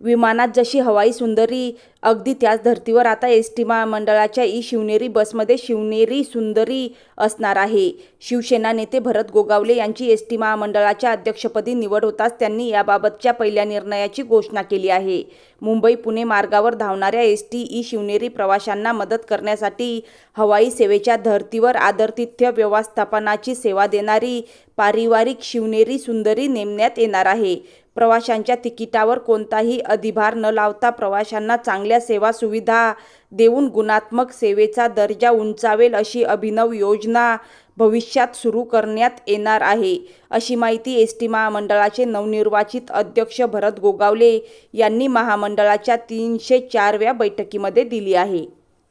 विमानात जशी हवाई सुंदरी अगदी त्याच धर्तीवर आता एस टी महामंडळाच्या ई शिवनेरी बसमध्ये शिवनेरी सुंदरी असणार आहे. शिवसेना नेते भरत गोगावले यांची एस टी महामंडळाच्या अध्यक्षपदी निवड होताच त्यांनी याबाबतच्या पहिल्या निर्णयाची घोषणा केली आहे. मुंबई पुणे मार्गावर धावणाऱ्या एस टी ई शिवनेरी प्रवाशांना मदत करण्यासाठी हवाई सेवेच्या धर्तीवर आदरतिथ्य व्यवस्थापनाची सेवा देणारी पारिवारिक शिवनेरी सुंदरी नेमण्यात येणार आहे. प्रवाशांच्या तिकिटावर कोणताही अधिभार न लावता प्रवाशांना चांगल्या सेवा सुविधा देऊन गुणात्मक सेवेचा दर्जा उंचावेल अशी अभिनव योजना भविष्यात सुरू करण्यात येणार आहे. अशी माहिती एस टी महामंडळाचे नवनिर्वाचित अध्यक्ष भरत गोगावले यांनी महामंडळाच्या तीनशे चारव्या बैठकीमध्ये दिली आहे.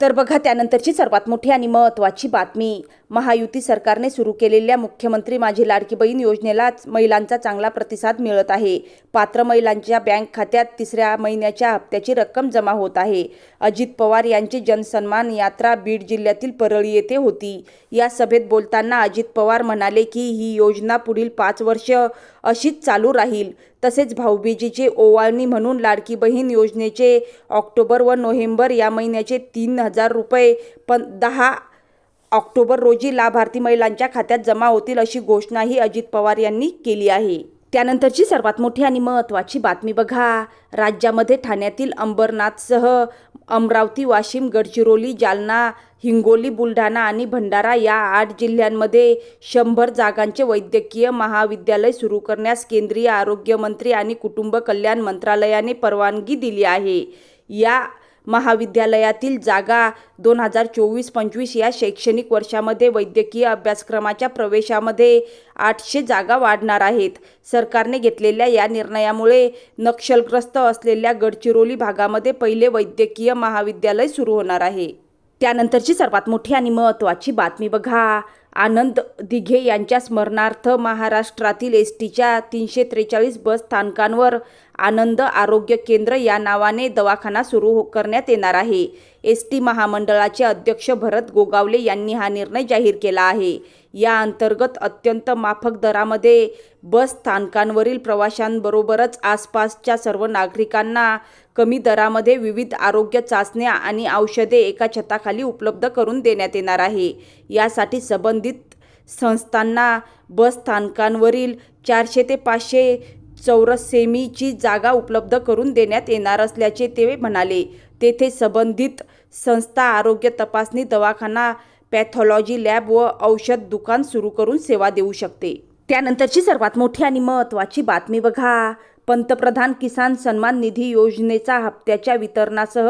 तर बघा त्यानंतरची सर्वात मोठी आणि महत्त्वाची बातमी. महायुती सरकारने सुरू केलेल्या मुख्यमंत्री माझी लाडकी बहीण योजनेला महिलांचा चांगला प्रतिसाद मिळत आहे. पात्र महिलांच्या बँक खात्यात तिसऱ्या महिन्याच्या हप्त्याची रक्कम जमा होत आहे. अजित पवार यांची जनसन्मान यात्रा बीड जिल्ह्यातील परळी येथे होती. या सभेत बोलताना अजित पवार म्हणाले की ही योजना पुढील पाच वर्ष अशीच चालू राहील. तसेच भाऊबीजीचे ओवाळणी म्हणून लाडकी बहीण योजनेचे ऑक्टोबर व नोव्हेंबर या महिन्याचे तीन हजार रुपये पण दहा ऑक्टोबर रोजी लाभार्थी महिलांच्या खात्यात जमा होतील अशी घोषणाही अजित पवार यांनी केली आहे. त्यानंतरची सर्वात मोठी आणि महत्त्वाची बातमी बघा. राज्यामध्ये ठाण्यातील अंबरनाथसह अमरावती वाशिम गडचिरोली जालना हिंगोली बुलढाणा आणि भंडारा या आठ जिल्ह्यांमध्ये शंभर जागांचे वैद्यकीय महाविद्यालय सुरू करण्यास केंद्रीय आरोग्यमंत्री आणि कुटुंब कल्याण मंत्रालयाने परवानगी दिली आहे. या महाविद्यालयातील जागा दोन हजार चोवीस पंचवीस या शैक्षणिक वर्षामध्ये वैद्यकीय अभ्यासक्रमाच्या प्रवेशामध्ये आठशे जागा वाढणार आहेत. सरकारने घेतलेल्या या निर्णयामुळे नक्षलग्रस्त असलेल्या गडचिरोली भागामध्ये पहिले वैद्यकीय महाविद्यालय सुरू होणार आहे. त्यानंतरची सर्वात मोठी आणि महत्त्वाची बातमी बघा. आनंद दिघे यांच्या स्मरणार्थ महाराष्ट्रातील एस टीच्या तीनशे त्रेचाळीस बस स्थानकांवर आनंद आरोग्य केंद्र या नावाने दवाखाना सुरू हो- करण्यात येणार आहे. एस टी महामंडळाचे अध्यक्ष भरत गोगावले यांनी हा निर्णय जाहीर केला आहे. या अंतर्गत अत्यंत माफक दरामध्ये बस स्थानकांवरील प्रवाशांबरोबरच आसपासच्या सर्व नागरिकांना कमी दरामध्ये विविध आरोग्य चाचण्या आणि औषधे एका छताखाली उपलब्ध करून देण्यात येणार आहे. यासाठी संबंधित संस्थांना बस स्थानकांवरील चारशे ते पाचशे चौरस सेमीची जागा उपलब्ध करून देण्यात येणार असल्याचे ते म्हणाले. तेथे संबंधित संस्था आरोग्य तपासणी दवाखाना पॅथॉलॉजी लॅब व औषध दुकान सुरू करून सेवा देऊ शकते. त्यानंतरची सर्वात मोठी आणि महत्त्वाची बातमी बघा. पंतप्रधान किसान सन्मान निधी योजनेचा हप्त्याच्या वितरणासह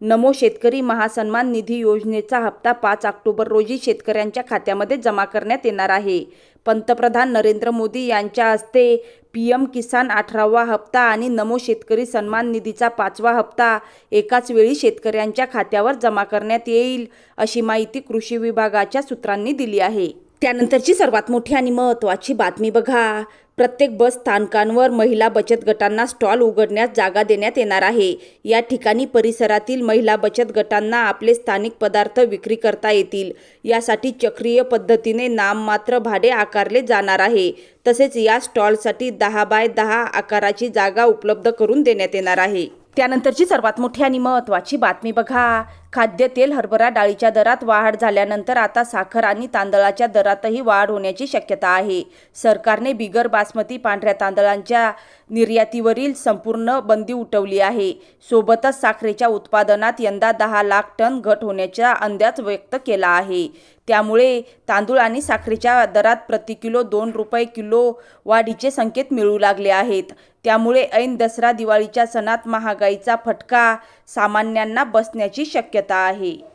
नमो शेतकरी महासन्मान निधी योजनेचा हप्ता पाच ऑक्टोबर रोजी शेतकऱ्यांच्या खात्यामध्ये जमा करण्यात येणार आहे. पंतप्रधान नरेंद्र मोदी यांच्या हस्ते पी एम किसान अठरावा हप्ता आणि नमो शेतकरी सन्मान निधीचा पाचवा हप्ता एकाच वेळी शेतकऱ्यांच्या खात्यावर जमा करण्यात येईल अशी माहिती कृषी विभागाच्या सूत्रांनी दिली आहे. त्यानंतरची सर्वात मोठी आणि महत्त्वाची बातमी बघा. प्रत्येक बस स्थानकांवर महिला बचत गटांना स्टॉल उघडण्यास जागा देण्यात येणार आहे. या ठिकाणी परिसरातील महिला बचत गटांना आपले स्थानिक पदार्थ विक्री करता येतील. यासाठी चक्रीय पद्धतीने नाममात्र भाडे आकारले जाणार आहे. तसेच या स्टॉलसाठी दहा बाय दहा आकाराची जागा उपलब्ध करून देण्यात येणार आहे. त्यानंतरची सर्वात मोठी आणि महत्त्वाची बातमी बघा. खाद्यतेल हरभरा डाळीच्या दरात वाढ झाल्यानंतर आता साखर आणि तांदळाच्या दरातही वाढ होण्याची शक्यता आहे. सरकारने बिगर बासमती पांढऱ्या तांदळांच्या निर्यातीवरील संपूर्ण बंदी उठवली आहे. सोबतच साखरेच्या उत्पादनात यंदा दहा लाख टन घट होण्याचा अंदाज व्यक्त केला आहे. त्यामुळे तांदूळ आणि साखरेच्या दरात प्रति किलो दोन रुपये किलो वाढीचे संकेत मिळू लागले आहेत. त्यामुळे ऐन दसरा दिवाळीच्या सणात महागाईचा फटका सामान्यांना बसण्याची शक्यता आहे.